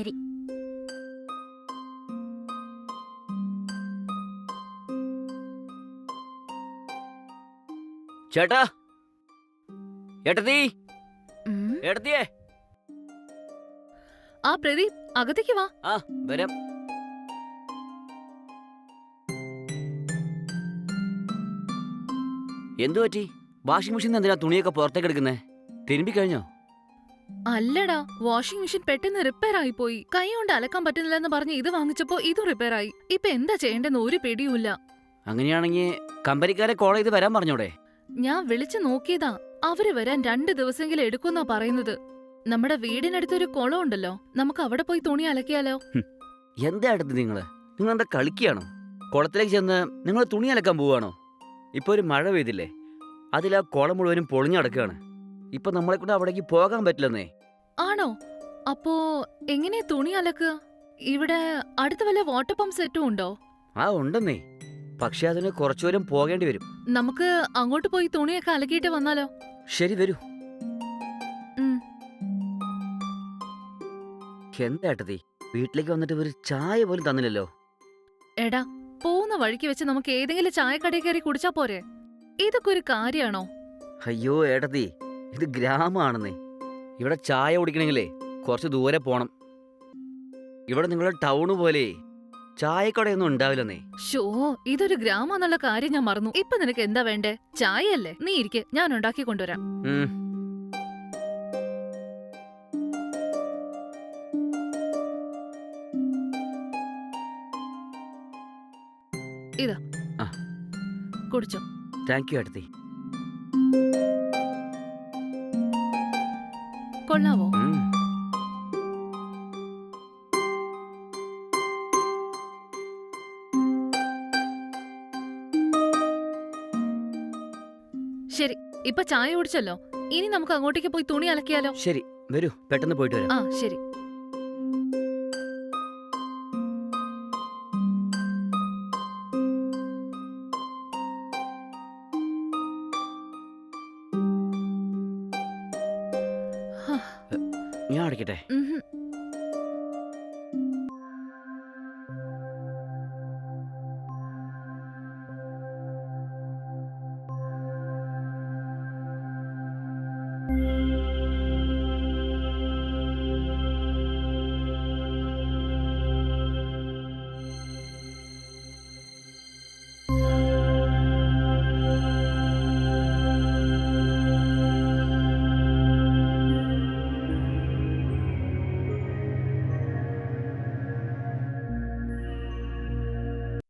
ശരി. ചേട്ടാ. ഏട്ടത്തി. ഉം. ഏട്ടത്തിയേ. ആ പ്രദീപ് അകത്തേക്ക് വാ. ആ വരാം. എന്തു പറ്റി വാഷിംഗ് മെഷീൻ എന്തിനാ തുണിയൊക്കെ പുറത്തേക്ക് എടുക്കുന്നേ? തിരുമ്പി കഴിഞ്ഞോ അല്ലടാ വാഷിംഗ് മെഷീൻ പെട്ടെന്ന് റിപ്പയർ ആയി പോയി കൈ കൊണ്ട് അലക്കാൻ പറ്റുന്നില്ലെന്ന് പറഞ്ഞ് ഇത് വാങ്ങിച്ചപ്പോ ഇതും റിപ്പയർ ആയി. ഇപ്പൊ എന്താ ചെയ്യേണ്ടെന്ന് ഒരു പേടിയുമില്ല. അങ്ങനെയാണെങ്കിൽ കമ്പനിക്കാരെ കോൾ ചെയ്ത് വരാൻ പറഞ്ഞോടെ? ഞാൻ വിളിച്ചു നോക്കിയതാ. അവർ വരാൻ രണ്ട് ദിവസമെങ്കിലും എടുക്കുന്നാ പറയുന്നത്. നമ്മുടെ വീടിനടുത്തൊരു കുളം ഉണ്ടല്ലോ നമുക്ക് അവിടെ പോയി തുണി അലക്കിയാലോ? എന്താ അടുത്ത് നിങ്ങൾ? നിങ്ങൾ എന്താ കളിക്കുകയാണോ? കുളത്തിലേക്ക് ചെന്ന് നിങ്ങൾ തുണി അലക്കാൻ പോവാണോ ഇപ്പൊ ഒരു മഴ പെയ്തില്ലേ? അതിൽ ആ കുളം മുഴുവനും പൊളിഞ്ഞടക്കുകയാണ് ഇപ്പൊ നമ്മളെ കൊണ്ട് അവിടേക്ക് പോകാൻ പറ്റില്ലെന്നേ. ആണോ? അപ്പോ എങ്ങനെയാ തുണി അലക്കുക ഇവിടെ അടുത്ത വല്ല വാട്ടർ പമ്പ് സെറ്റും ഉണ്ടോ? ആ ഉണ്ടെന്നേ. പക്ഷെ അതിന് കുറച്ചുപേരും പോകേണ്ടി വരും. നമുക്ക് അങ്ങോട്ട് പോയി തുണിയൊക്കെ അലക്കിയിട്ട് വന്നാലോ? ശരി വരൂ. ഉം. എന്താ ഏട്ടത്തി? വീട്ടിലേക്ക് വന്നിട്ട് ഒരു ചായ പോലും തന്നില്ലല്ലോ. എടാ പോകുന്ന വഴിക്ക് വെച്ച് നമുക്ക് ഏതെങ്കിലും ചായക്കടയിൽ കയറി കുടിച്ചാ പോരെ. ഇതൊക്കെ ഒരു കാര്യമാണോ അയ്യോ ഏട്ടത്തി. ഇത് ഗ്രാമമാണെന്നേ ഇവിടെ ചായ കുടിക്കണമെങ്കിലേ കുറച്ച് ദൂരെ പോണം. ഇവിടെ നിങ്ങളുടെ ടൗണ് പോലെ ചായക്കടയൊന്നും ഉണ്ടാവില്ലെന്നേ. ഷോ ഇതൊരു ഗ്രാമാന്നുള്ള കാര്യം ഞാൻ മറന്നു. ഇപ്പൊ നിനക്ക് എന്താ വേണ്ടേ? ചായയല്ലേ? നീ ഇരിക്കെ ഞാൻ ഉണ്ടാക്കി കൊണ്ടുവരാം. ഉം. കുടിച്ചോ. താങ്ക് യു ഏട്ടത്തി കൊള്ളാവോ. ശരി ഇപ്പൊ ചായ കുടിച്ചല്ലോ. ഇനി നമുക്ക് അങ്ങോട്ടേക്ക് പോയി തുണി അലക്കിയാലോ? ശരി വരൂ പെട്ടെന്ന് പോയിട്ട് വരാം. ആ ശരി. ഞാൻ അടയ്ക്കട്ടെ